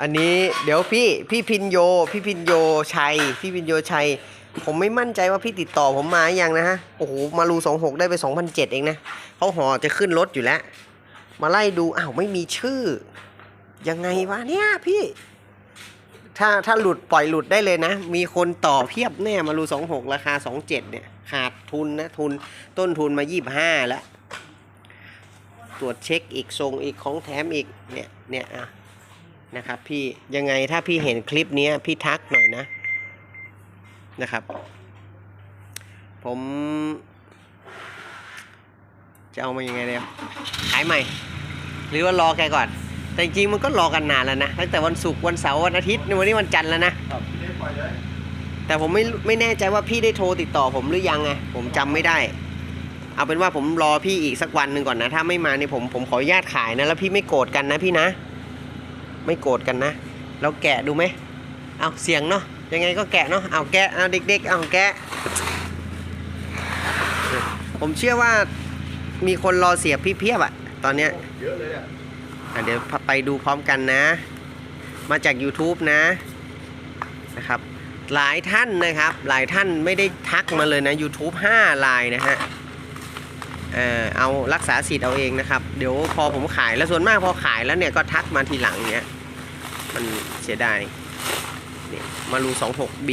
อันนี้เดี๋ยวพี่พี่พินโย พี่พินโยชัย พี่พินโยชัย ผมไม่มั่นใจว่าพี่ติดต่อผมมาอยังนะฮะ โอ้โห มารูสองหกได้ไปสองพันเจ็ดเองนะเขาหอจะขึ้นรถอยู่แล้ว มาไล่ดู อ้าวไม่มีชื่อ ยังไงวะเนี่ยพี่ ถ้าถ้าหลุดปล่อยหลุดได้เลยนะ มีคนต่อเพียบแน่มารูสองหกราคาสองเจ็ดเนี่ย ขาดทุนนะ ทุนต้นทุนมายี่บห้าแล้ว ตรวจเช็คอีกส่งอีกของแถมอีกเนี่ยเนี่ยอะ นะครับพี่ยังไงถ้าพี่เห็นคลิปเนี้ยพี่ทักหน่อยนะนะครับ ผมจะเอามายังไงเนี่ยขายใหม่ หรือว่ารอแกก่อน แต่จริงๆมันก็รอกันนานแล้วนะตั้งแต่วันศุกร์วันเสาร์วันอาทิตย์ในวันนี้วันจันทร์แล้วนะครับแต่ผมไม่ไม่แน่ใจว่าพี่ได้โทรติดต่อผมหรือยังไงผมจำไม่ได้ เอาเป็นว่าผมรอพี่อีกสักวันหนึ่งก่อนนะ ถ้าไม่มาเนี่ยผมผมขออนุญาตขายนะ แล้วพี่ไม่โกรธกันนะพี่นะ ไม่โกรธกันนะ เราแกะดูไหมเอาเสียงเนาะยังไงก็แกะเนาะเอาแกะเอาเด็กๆเอาแกะ ผมเชื่อว่ามีคนรอเสียบพี่เพียบอะตอนเนี้ยเยอะเลยอะอะเดี๋ยวไปดูพร้อมกันนะ มาจาก YouTube นะนะครับ หลายท่านนะครับ หลายท่านไม่ได้ทักมาเลยนะ YouTube 5ลายนะฮะเออเอารักษาสิทธิ์เอาเองนะครับ เดี๋ยวพอผมขายแล้วส่วนมากพอขายแล้วเนี่ยก็ทักมาทีหลังเนี้ย มันเสียดายนี่มารู 26B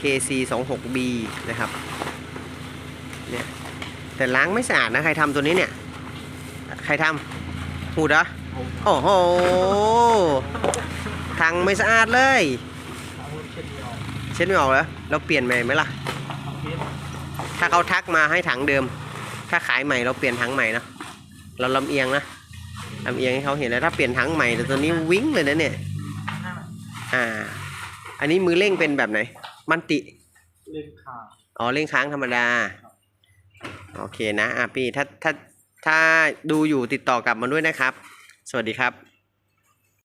KC 26B นะครับเนี่ยแต่ล้างไม่สะอาดนะ ใครทำตัวนี้เนี่ย ใครทำหูดเหรอโอ้โหถังไม่สะอาดเลยเช็ดไม่ออกเหรอเราเปลี่ยนใหม่ไหมล่ะ ถ้าเขาทักมาให้ถังเดิม ถ้าขายใหม่เราเปลี่ยนถังใหม่นะเราลำเอียงนะ ลำเอียงให้เขาเห็นแล้วถ้าเปลี่ยนถังใหม่แต่ตัวนี้วิ่งเลยนะเนี่ย อ่า อันนี้มือเร่งเป็นแบบไหน มันติ เล่นขาอ๋อเร่งค้างธรรมดา โอเคนะอะพี่ถ้าถ้าถ้าดูอยู่ติดต่อกลับมาด้วยนะครับ สวัสดีครับ